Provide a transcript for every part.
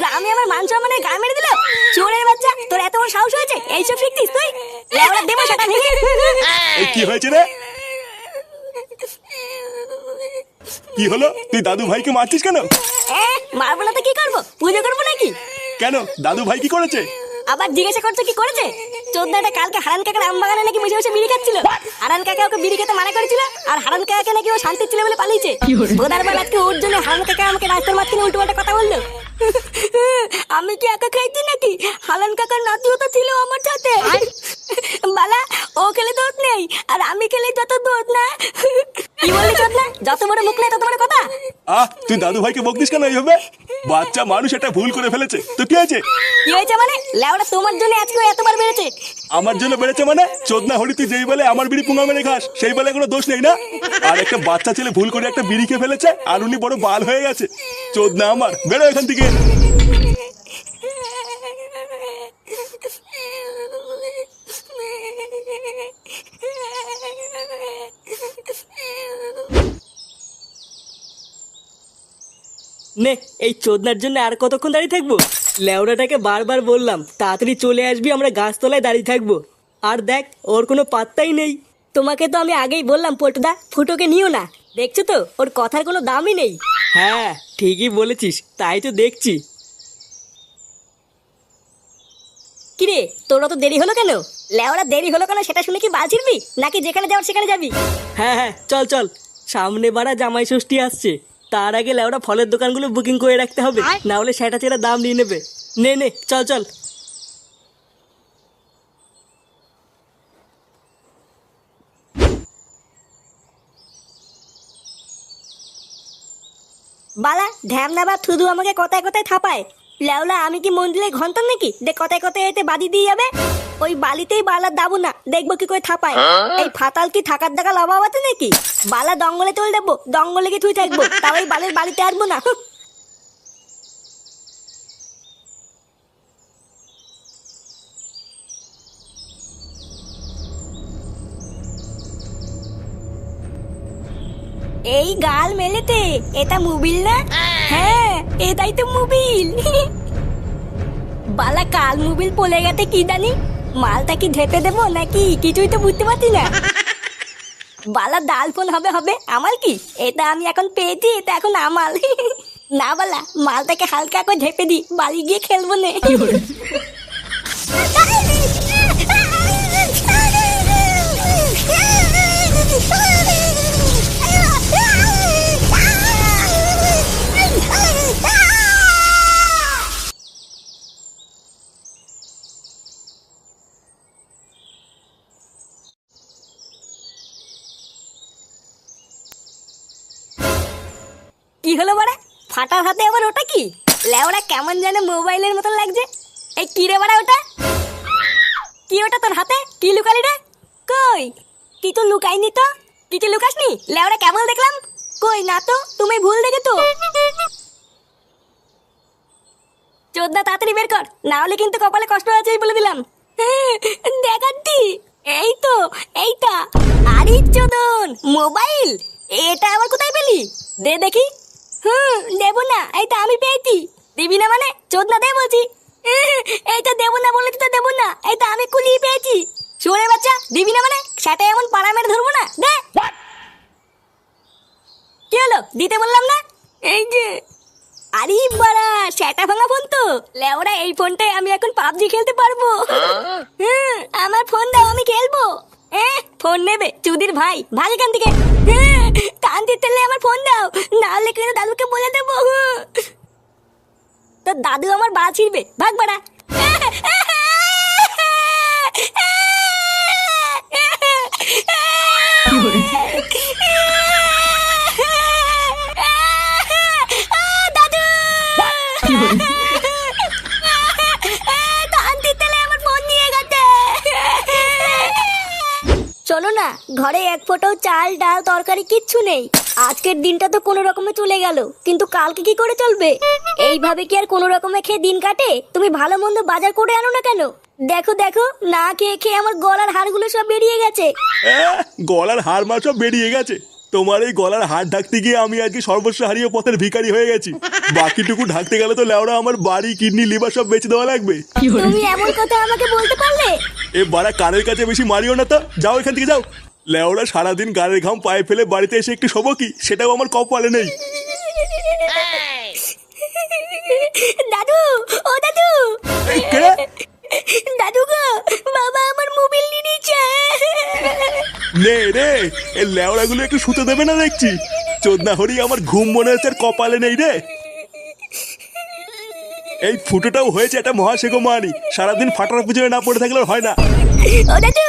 গ্রামে আমার মান সম্মানের গা মেরে দিল চোরের বাচ্চা তোর এত বড় সাহস হয়েছে? এইসব শিখতিস তুই? লেওড়া দেবো সেটা কি হয়েছে রে? কি হলো? তুই দাদু ভাইকে মারছিস কেন? মারবো না তো কি করব? পুজো করব নাকি? কেন? দাদু ভাই কি করেছে? আবার জিজ্ঞাসা করছ কি করেছে? চোদ্দাটা কালকে হারান কাকার আম বাগানে নাকি বসে বসে বিড়ি খাচ্ছিল। হারান কাকা ওকে বিড়ি খেতে মানা করেছিল আর হারান কাকাকে নাকি ও শান্তি ছিল বলে পালিয়েছে। বোধার বেলা আজকে ওর জন্য হারান কাকা আমাকে রাস্তার মাঝখানে উল্টো পাল্টা কথা বলল। আমি কি একা খাইছি নাকি? হারান কাকার নাতিও তো ছিল আমার সাথে। বালা ও খেলে দোষ নেই আর আমি খেলে যত দোষ না। কি বললি না যত বড় মুখ নেই তত বড় কথা। আহ তুই দাদু ভাইকে বকতিস কেন এইভাবে? বাচ্চা মানুষ এটা ভুল করে ফেলেছে। তো কি হয়েছে? কি হয়েছে মানে? লেওড়া তোমার জন্য আজকে এতবার বেড়েছে। আমার জন্য বেড়েছে মানে? চোদনা হরি তুই যেই বলে আমার বিড়ি পুঙ্গা মেরে খাস সেই বলে কোনো দোষ নেই না? আর একটা বাচ্চা ছেলে ভুল করে একটা বিড়ি খেয়ে ফেলেছে আর উনি বড় বাল হয়ে গেছে। চোদনা আমার। বেরো এখান থেকে। নে এই চোদনার জন্য আর কতক্ষণ দাঁড়িয়ে থাকব? লেওড়াটাকে বারবার বললাম তাড়াতাড়ি চলে আসবি আমরা গাছতলায় দাঁড়িয়ে থাকব। আর দেখ ওর কোনো পাত্তাই নেই। তোমাকে তো আমি আগেই বললাম পল্টুদা ফুটোকে নিও না। দেখছ তো ওর কথার কোনো দামই নেই। হ্যাঁ ঠিকই বলেছিস তাই তো দেখছি। কিরে তোরা তো দেরি হলো কেন? লেওরা দেরি হলো কেন সেটা শুনে কি বাজিরবি নাকি যেখানে যাওয়ার সেখানে যাবি? হ্যাঁ হ্যাঁ চল চল। সামনে বাড়া জামাই ষষ্ঠী আসছে। তার আগে লেওরা ফলের দোকানগুলো বুকিং করে রাখতে হবে। না হলে সেটা চেরা দাম নিয়ে নেবে। নে নে চল চল। বালা ঢ্যামনা বা থুদু আমাকে কথায় কথায় থাপায়। লেওলা আমি কি মন্দিরে ঘণ্টার নাকি? দে কথায় কথায় এতে বাদি দিয়ে যাবে। ওই বালিতেই বালা দাবো না দেখব কি করে থাপায়। এই ফাতাল কি থাকার দেখা লাভ আছে নাকি? বালা দঙ্গলে চলে দেবো দঙ্গলে কি থুই থাকব তাও ওই বালির বালিতে আসব না। এই গাল মেলেতে, এটা মোবিল না? হ্যাঁ এটাই তো মুবিল। বালা, কাল মুবিল পলে গেছে কি জানি? মালটা কি ঢেপে দেবো নাকি? কিছুই তো বুঝতে পারছি না। বালা, ডাল ফোন হবে হবে আমার কি? এটা আমি এখন পেয়েছি, এটা এখন আমার। না বালা, মালটাকে হালকা করে ঢেপে দি, বাড়ি গিয়ে খেলব নে। কি হলো বাড়া? ফাটার হাতে আবার ওটা কি? লেওড়া কেমন যেন মোবাইলের মতন লাগছে। এই কি রে বাড়া ওটা? কি ওটা তোর হাতে? কি লুকালি রে? কই? কি তো লুকাইনি তো? কিছু লুকাসনি? লেওড়া কেমন দেখলাম। কই না তো, তুমি ভুল দেখে তো চোদ্দা, তাড়াতাড়ি বের কর। না হলে কিন্তু কপালে কষ্ট আছে বলে দিলাম। দেখাচ্ছি। এই তো, এইটা। আরে চোদন মোবাইল। এটা আবার কোথায় পেলি? দে দেখি হুম দেবো না এইটা আমি পেয়েছি দিবি মানে দে বলছি। এইটা দেবো না বলে তো দেবো না। এইটা আমি কুলিয়ে পেয়েছি। শুনে বাচ্চা দিবি না মানে? সেটা এমন পাড়া মেরে ধরবো না। দে। কি হলো? দিতে বললাম না? এই যে আরে বাড়া সেটা ভাঙা ফোন তো। লেওরা এই ফোনটাই আমি এখন পাবজি খেলতে পারব। হুম, আমার ফোন দাও আমি খেলব। ফোন নেবে চুদির ভাই ভাগ এখান থেকে। হ্যাঁ, কান দিতে আমার ফোন দাও। না হলে কিন্তু দাদুকে বলে দেবো। হুম। তো দাদু আমার বাড়া ছিড়বে। ভাগ বাড়া। চলো না, ঘরে এক ফোঁটাও চাল, ডাল, তরকারি কিচ্ছু নেই। আজকের দিনটা তো কোনো রকমে চলে গেল কিন্তু কালকে কি করে চলবে? এইভাবে কি আর কোনো রকমে খেয়ে দিন কাটে? তুমি ভালো মন্দ বাজার করে আনো না কেন? দেখো দেখো না খেয়ে খেয়ে আমার গলার হাড়গুলো সব বেরিয়ে গেছে। আহ, গলার হাড় মার সব বেরিয়ে গেছে। তোমার এই গলার হাত ঢাকতে গিয়ে আমি আজকে সর্বস্ব হারিয়ে পথের ভিখারি হয়ে গেছি। বাকিটুকু ঢাকতে গেলে তো লেওড়া আমার বাড়ি কিডনি লিভার সব বেঁচে দেওয়া লাগবে। তুমি এমন কথা আমাকে বলতে পারলে? এ বাড়া কানের কাছে বেশি মারিও না তো। যাও এখান থেকে যাও। লেওড়া সারাদিন গানের ঘাম পায়ে ফেলে বাড়িতে এসে একটু শোবো কি? সেটাও আমার কপালে নেই। দাদু ও দাদু। কে? দাদু গো বাবা আমার মোবাইল নিয়ে নিচ্ছে নে রে এই লেওড়া গুলো একটু শুতে দেবে না দেখছি? চোদনা হরি আমার ঘুম মনে হচ্ছে আর কপালে নেই রে। এই ফুটোটাও হয়েছে একটা মহাশেখ মানি সারাদিন ফাটার পুজোয় না পড়ে থাকলে হয় না। ও দাদু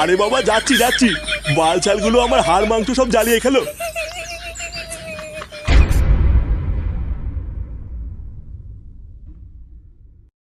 আরে বাবা যাচ্ছি যাচ্ছি। বাল ছালগুলো আমার হাড় মাংস সব জ্বালিয়ে খেলো।